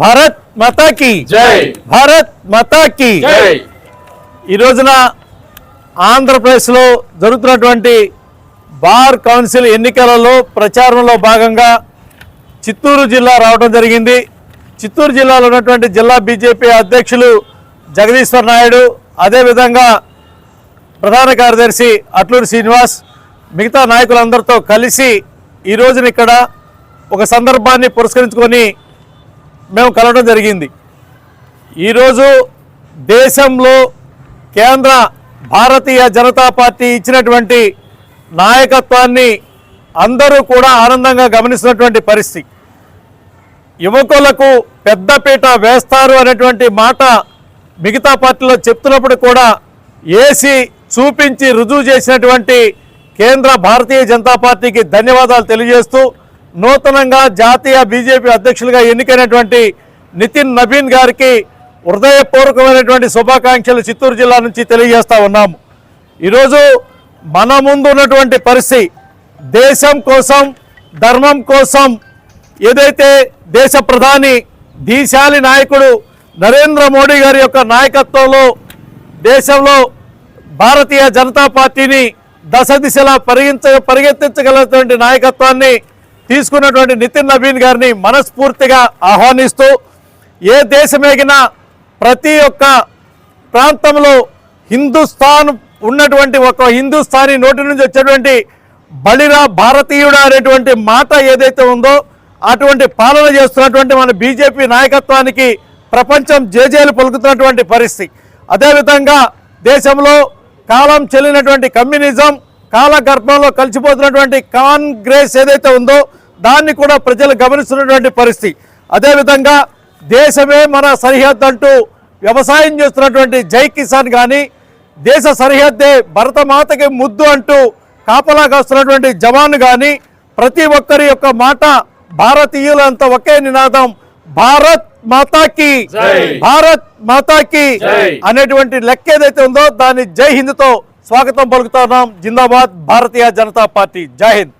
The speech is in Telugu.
భారత్ మాతాకి. జై. భారత్ మాతాకి. జై. ఈ రోజున ఆంధ్రప్రదేశ్లో జరుగుతున్నటువంటి బార్ కౌన్సిల్ ఎన్నికలలో ప్రచారంలో భాగంగా చిత్తూరు జిల్లా రావడం జరిగింది. చిత్తూరు జిల్లాలో ఉన్నటువంటి జిల్లా బీజేపీ అధ్యక్షులు జగదీశ్వర్ నాయుడు అదేవిధంగా ప్రధాన కార్యదర్శి అట్లూరి శ్రీనివాస్ మిగతా నాయకులందరితో కలిసి ఈ రోజున ఇక్కడ ఒక సందర్భాన్ని పురస్కరించుకొని మేము కలవడం జరిగింది. ఈరోజు దేశంలో కేంద్ర భారతీయ జనతా పార్టీ ఇచ్చినటువంటి నాయకత్వాన్ని అందరూ కూడా ఆనందంగా గమనిస్తున్నటువంటి పరిస్థితి. యువకులకు పెద్దపీట వేస్తారు అనేటువంటి మాట మిగతా పార్టీలో చెప్తున్నప్పుడు కూడా ఏసి చూపించి రుజువు చేసినటువంటి కేంద్ర భారతీయ జనతా పార్టీకి ధన్యవాదాలు తెలియజేస్తూ నూతనంగా జాతీయ బీజేపీ అధ్యక్షులుగా ఎన్నికైనటువంటి నితిన్ నబీన్ గారికి హృదయపూర్వకమైనటువంటి శుభాకాంక్షలు చిత్తూరు జిల్లా నుంచి తెలియజేస్తూ ఉన్నాము ఈరోజు మన ముందు ఉన్నటువంటి పరిస్థితి దేశం కోసం ధర్మం కోసం ఏదైతే దేశ ప్రధాని దీశాలి నాయకుడు నరేంద్ర మోడీ గారి యొక్క నాయకత్వంలో దేశంలో భారతీయ జనతా పార్టీని దశ దిశలా పరిగించ పరిగెత్తించగలిగినటువంటి నాయకత్వాన్ని తీసుకున్నటువంటి నితిన్ నవీన్ గారిని మనస్ఫూర్తిగా ఆహ్వానిస్తూ ఏ దేశమేగినా ప్రతి ఒక్క ప్రాంతంలో హిందుస్థాన్ ఉన్నటువంటి ఒక హిందుస్థానీ నోటి నుంచి వచ్చేటువంటి బలిరా భారతీయుడు అనేటువంటి మాట ఏదైతే ఉందో అటువంటి పాలన చేస్తున్నటువంటి మన బీజేపీ నాయకత్వానికి ప్రపంచం జేజేలు పలుకుతున్నటువంటి పరిస్థితి. అదేవిధంగా దేశంలో కాలం చెల్లినటువంటి కమ్యూనిజం కాలగర్భంలో కలిసిపోతున్నటువంటి కాంగ్రెస్ ఏదైతే ఉందో దాన్ని కూడా ప్రజలు గమనిస్తున్నటువంటి పరిస్థితి అదేవిధంగా దేశమే మన సరిహద్దు అంటూ వ్యవసాయం చేస్తున్నటువంటి జై కిసాన్ కానీ దేశ సరిహద్దే భరతమాతకి ముద్దు అంటూ కాపలా కాస్తున్నటువంటి జవాన్ కానీ ప్రతి ఒక్కరి యొక్క మాట భారతీయులంతా ఒకే నినాదం భారత్ మాతాకి. భారత్ మాతాకి. అనేటువంటి లెక్క ఏదైతే ఉందో దాన్ని జై హింద్తో స్వాగతం పలుకుతున్నాం జిందాబాద్ భారతీయ జనతా పార్టీ జై హింద్